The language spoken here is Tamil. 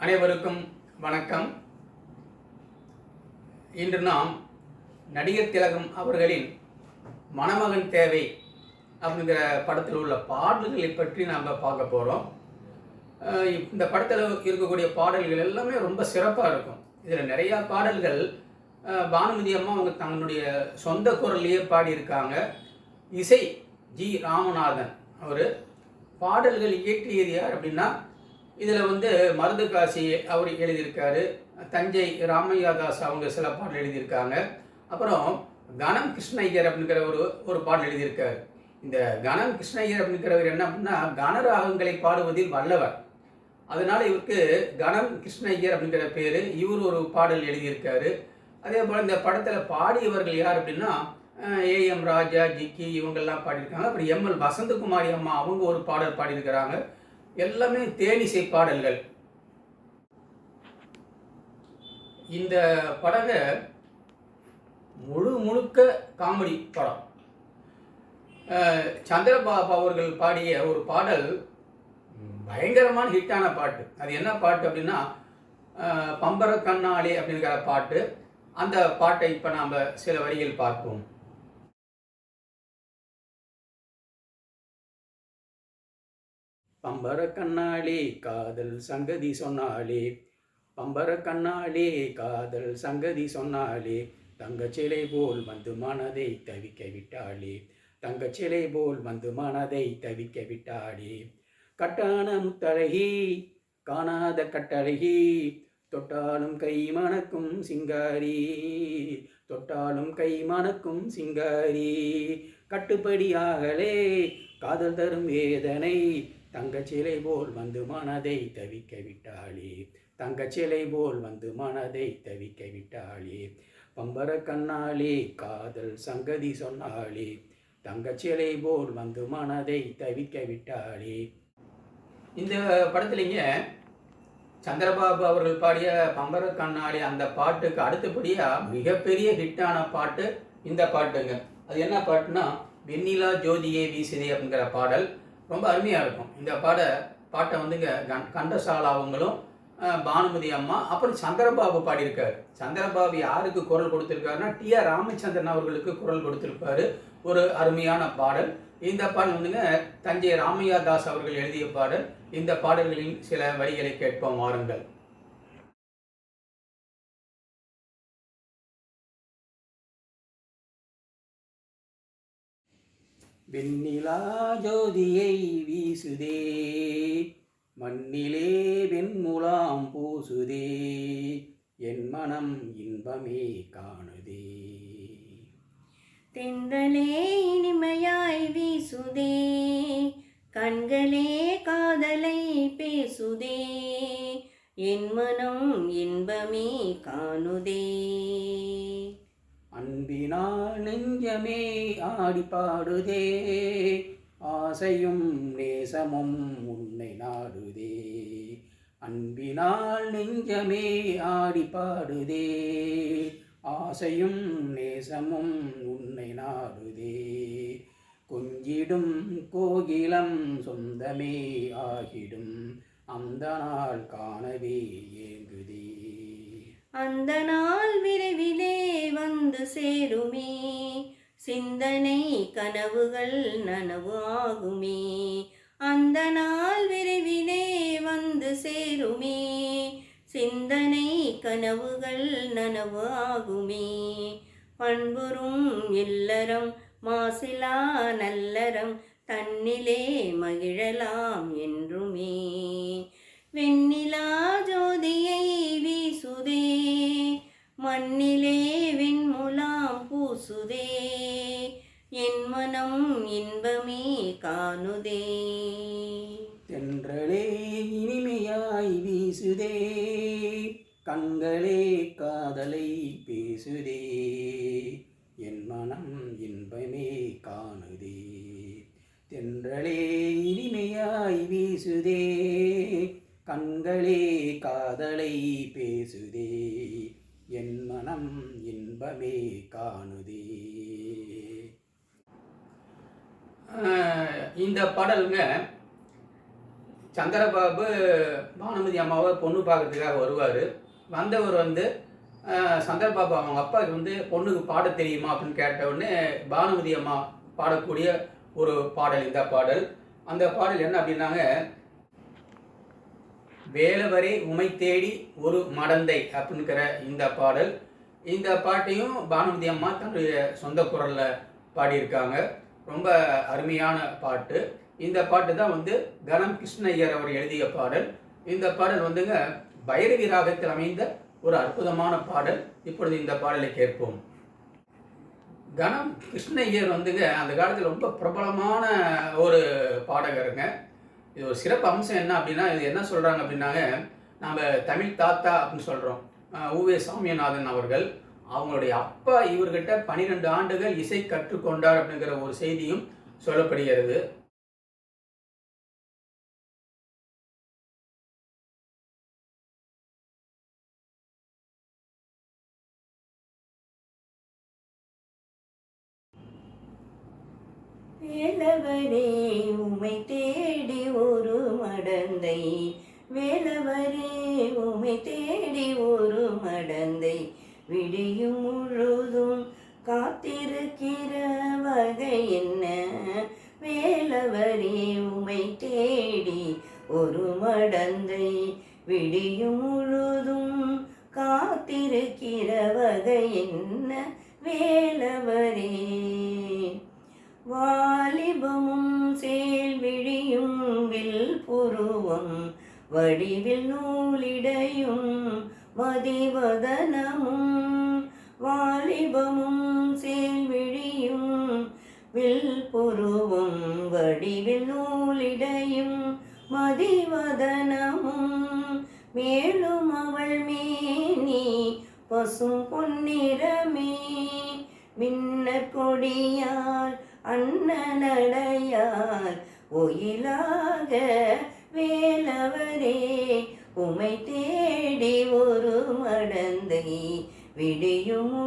அனைவருக்கும் வணக்கம். இன்று நாம் நடிகர் திலகம் அவர்களின் மணமகன் தேவை அப்படிங்கிற படத்தில் உள்ள பாடல்களை பற்றி நாம் பார்க்க போகிறோம் இந்த படத்தில் இருக்கக்கூடிய பாடல்கள் எல்லாமே ரொம்ப சிறப்பாக இருக்கும். இதில் நிறையா பாடல்கள் பானுமதி அம்மா அவங்க தங்களுடைய சொந்த குரல்லையே பாடியிருக்காங்க. இசை ஜி. ராமநாதன் அவர் பாடல்கள் இயற்றியது யார் அப்படின்னா இதில் வந்து மருதுகாசி அவர் எழுதியிருக்காரு தஞ்சை ராமையாதாஸ் அவங்க சில பாடல் எழுதியிருக்காங்க. அப்புறம் கணம் கிருஷ்ணய்யர் அப்படிங்கிற ஒரு ஒரு பாடல் எழுதியிருக்காரு. இந்த கணம் கிருஷ்ணய்யர் அப்படிங்கிறவர் என்ன அப்படின்னா கனராகங்களை பாடுவதில் வல்லவர். அதனால இவருக்கு கணம் கிருஷ்ணய்யர் அப்படிங்கிற பேர் இவர் ஒரு பாடல் எழுதியிருக்காரு. அதே போல் இந்த படத்தில் பாடியவர்கள் யார் அப்படின்னா ஏஎம் ராஜா ஜிக்கி இவங்கெல்லாம் பாடியிருக்காங்க. அப்புறம் எம்எல் வசந்தகுமாரி அம்மா அவங்க ஒரு பாடல் பாடியிருக்கிறாங்க. எல்லாமே தேனிசை பாடல்கள் இந்த படகை முழு முழுக்க காமெடி படம். அஹ் சந்திரபாபு அவர்கள் பாடிய ஒரு பாடல் பயங்கரமான ஹிட்டான பாட்டு. அது என்ன பாட்டு அப்படின்னா பம்பர கண்ணாளி அப்படிங்கிற பாட்டு. அந்த பாட்டை இப்போ நாம் சில வரிகள் பார்ப்போம். பம்பர கண்ணாளி காதல் சங்கதி சொன்னாலே பம்பர கண்ணாளே காதல் சங்கதி சொன்னாலே தங்கச்சிலை போல் வந்து மனதை தவிக்க விட்டாளே. தங்கச்சிலை போல் வந்து மனதை தவிக்க விட்டாளே. கட்டான முத்தழகி காணாத கட்டழகி தொட்டாலும் கை மணக்கும் சிங்காரி. தொட்டாலும் கை மணக்கும் சிங்காரி. கட்டுப்படியாகலே காதல் தரும் வேதனை தங்கச்சிலை போல் வந்து மனதை தவிக்க விட்டாளே தங்கச்சிலை போல் வந்து மனதை தவிக்க விட்டாளே பம்பர கண்ணாளே காதல் சங்கதி சொன்னாளே. தங்கச்சிலை போல் வந்து மனதை தவிக்க விட்டாளே இந்த படத்துலிங்க சந்திரபாபு அவர்கள் பாடிய பம்பர கண்ணாடி அந்த பாட்டுக்கு அடுத்தபடியாக மிகப்பெரிய ஹிட்டான பாட்டு இந்த பாட்டுங்க. அது என்ன பாட்டுனா வெண்ணிலா ஜோதியே வீசுதே அப்படிங்கிற பாடல். ரொம்ப அருமையாக இருக்கும். இந்த பாட பாட்டை வந்துங்க கண் கண்டசாலா அவங்களும் பானுமதி அம்மா அப்புறம் சந்திரபாபு பாடியிருக்காரு. சந்திரபாபு யாருக்கு குரல் கொடுத்துருக்காருன்னா டி ஆர் ராமச்சந்திரன் அவர்களுக்கு குரல் கொடுத்துருப்பாரு. ஒரு அருமையான பாடல். இந்த பாடல் வந்துங்க தஞ்சை ராமையா தாஸ் அவர்கள் எழுதிய பாடல். இந்த பாடல்களின் சில வரிகளை கேட்போம் வாருங்கள். வெண்ணிலா ஜோதியை வீசுதே மண்ணிலே வெண்முலாம் பூசுதே என் மனம் இன்பமே காணுதே. தென்றலே இனிமையாய் வீசுதே கண்களே காதலை பேசுதே என் மனம் இன்பமே காணுதே. அன்பினால் நெஞ்சமே ஆடி பாடுதே. ஆசையும் நேசமும் உன்னை நாடுதே. அன்பினால் நெஞ்சமே ஆடி பாடுதே. ஆசையும் நேசமும் உன்னை நாடுதே. கொஞ்சிடும் கோகிலம் சொந்தமே ஆகிடும். அந்த நாள் காணவே ஏங்குதே அந்த நாள் விரைவிலே வந்து சேருமே. சிந்தனை கனவுகள் நனவு ஆகுமே. அந்த நாள் விரைவிலே வந்து சேருமே. சிந்தனை கனவுகள் நனவு ஆகுமே. பண்புறும் இல்லறம் மாசிலா நல்லறம் தன்னிலே மகிழலாம் என்றுமே. வெண்ணிலா மண்ணிலே வெண்முலாம் பூசுதே. என் மனம் இன்பமே காணுதே. தென்றலே இனிமையாய் வீசுதே. கண்களே காதலை பேசுதே. என் மனம் இன்பமே காணுதே. தென்றலே இனிமையாய் வீசுதே. கண்களே காதலை பேசுதே. மனம் இன்பமே காணுதி. இந்த பாடலுங்க சந்திரபாபு பானுமதி அம்மாவை பொண்ணு பார்க்கறதுக்காக வருவார். வந்தவர் வந்து அஹ், சந்திரபாபு அவங்க அப்பாவுக்கு வந்து பொண்ணுக்கு பாட தெரியுமா அப்படின்னு கேட்ட உடனே பானுமதி அம்மா பாடக்கூடிய ஒரு பாடல் இந்த பாடல். அந்த பாடல் என்ன அப்படின்னாங்க வேலவரே உமை தேடி ஒரு மடந்தை அப்படிங்கிற இந்த பாடல். இந்த பாட்டையும் பானுமதி அம்மா தன்னுடைய சொந்த குரலில் பாடியிருக்காங்க. ரொம்ப அருமையான பாட்டு. இந்த பாட்டு தான் வந்து கணம் கிருஷ்ணய்யர் அவர் எழுதிய பாடல். இந்த பாடல் வந்துங்க பைரவி ராகத்தில் அமைந்த ஒரு அற்புதமான பாடல். இப்பொழுது இந்த பாடலை கேட்போம். கணம் கிருஷ்ணய்யர் வந்துங்க அந்த காலத்தில் ரொம்ப பிரபலமான ஒரு பாடகருங்க. இது ஒரு சிறப்பு அம்சம் என்ன அப்படின்னா இது என்ன சொல்கிறாங்க அப்படின்னாங்க நம்ம தமிழ் தாத்தா அப்படின்னு சொல்கிறோம் ஊவே சாமியநாதன் அவர்கள் அவங்களுடைய அப்பா இவர்கிட்ட பன்னிரெண்டு ஆண்டுகள் இசை கற்றுக்கொண்டார் அப்படிங்கிற ஒரு செய்தியும் சொல்லப்படுகிறது. உமை தேடி ஒரு மடந்தை வேலவரே உமை தேடி ஒரு மடந்தை விடியும் முழுதும் காத்திருக்கிற வகை என்ன? வேலவரே உமை தேடி ஒரு மடந்தை விடியும் முழுதும் காத்திருக்கிற வகை என்ன? வேலவரே வடிவில் நூலிடையும் மதிவதனமும் வாலிபமும் சேல்விழியும் வில் புருவம் வடிவில் நூலிடையும் மதிவதனமும் மேலும் அவள் மேனி பசும் பொன்னிறமே. மின்ன கொடியால் அண்ணனடையால் ஒயிலாக வேலவரே உமை தேடி ஒரு மடந்தை விடியும்